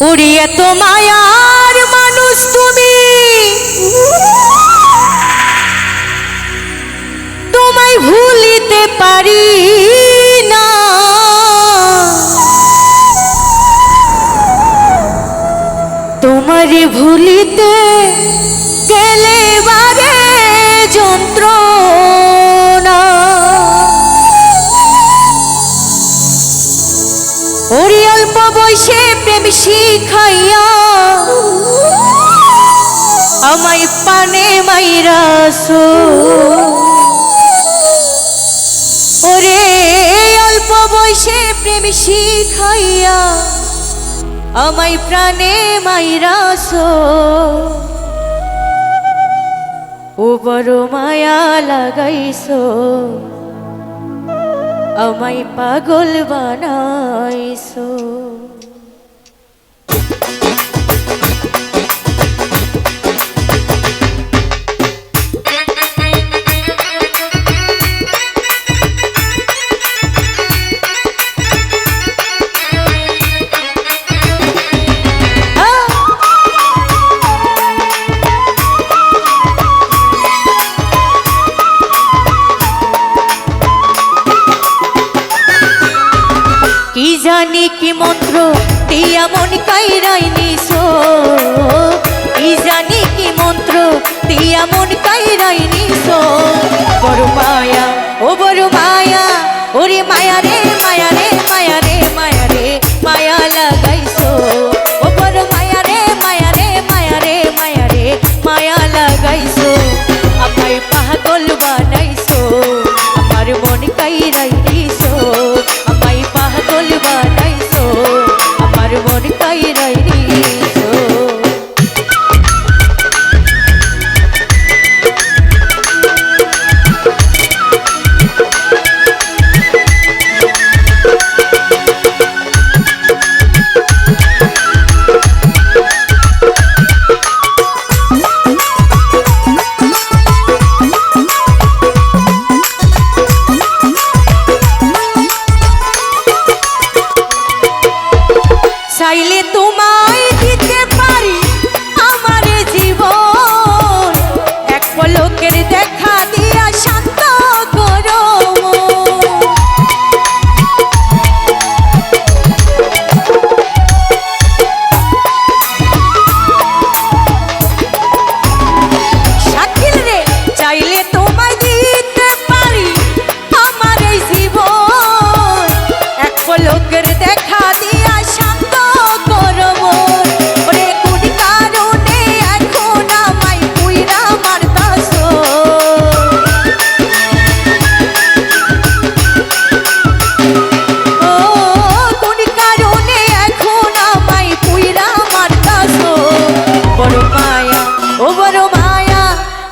ওরে এত মায়ার মানুষ তুমি। তোমায় ভুলিতে পারি না। তোমারে ভুলিতে গেলে বারে যন্ত্রণা। ওরি অল্প বয়সে প্রেম শিখাইয়া আমায় পানে মাইরাসো ওরে, অল্প বয়সে প্রেম শিখাইয়া আমায় প্রাণে মাইরাসো ও বড় মায়া লাগাইছো। আমায় পাগল বানাইছো। কি জানি কি মন্ত্র? দিয়া মন কাইরাই নিছো। কি জানি কি মন্ত্র? দিয়া মন কাইরাই নিছো। বড় মায়া, ও বড় মায়া, ওরে মায়া রে মায়া রে, মায়া Sai বড় মায়া, ও বড় মায়া,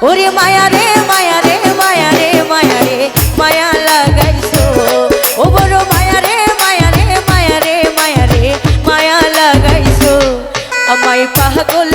ওরে মায়া রে মায়া রে মায়া রে মায়া রে, মায়া লাগাইছো। ও বড় মায়া রে মায়া রে মায়া রে মায়া রে, মায়া লাগাইছো। আমায় পাগল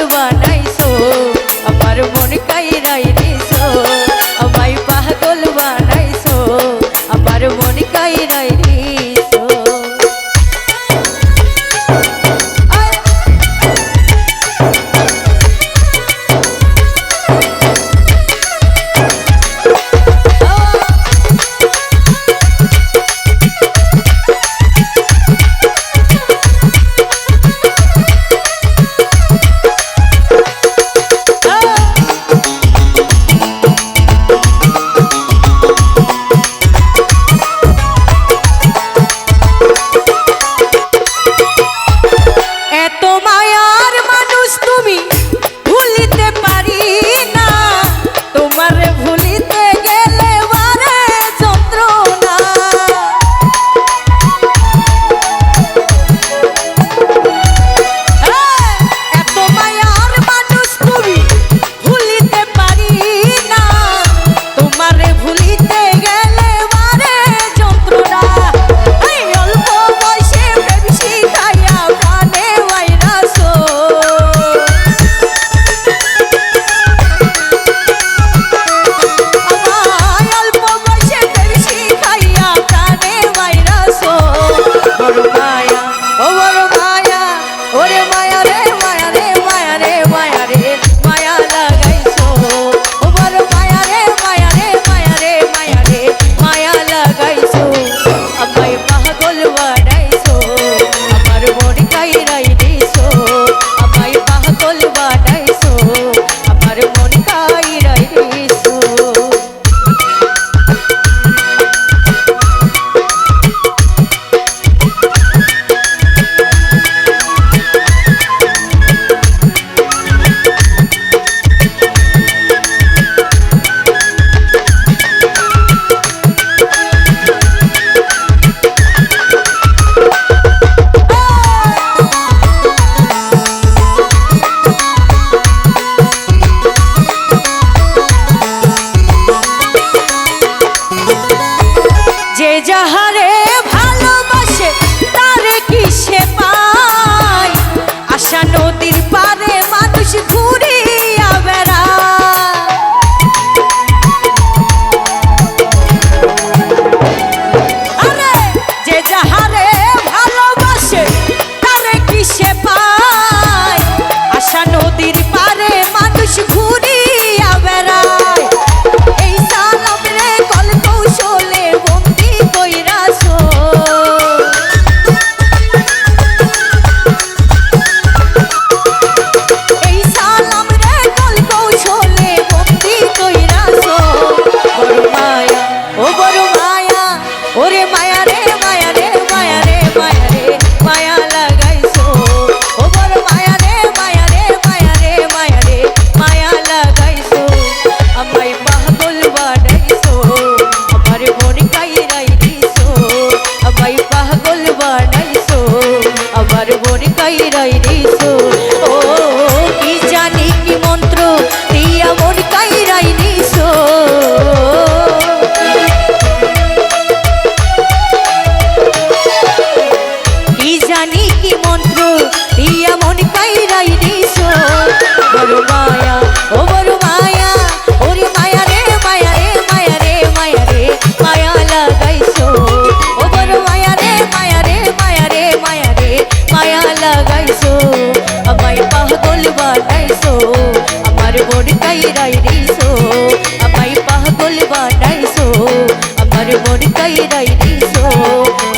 মন পাগল বানাইছো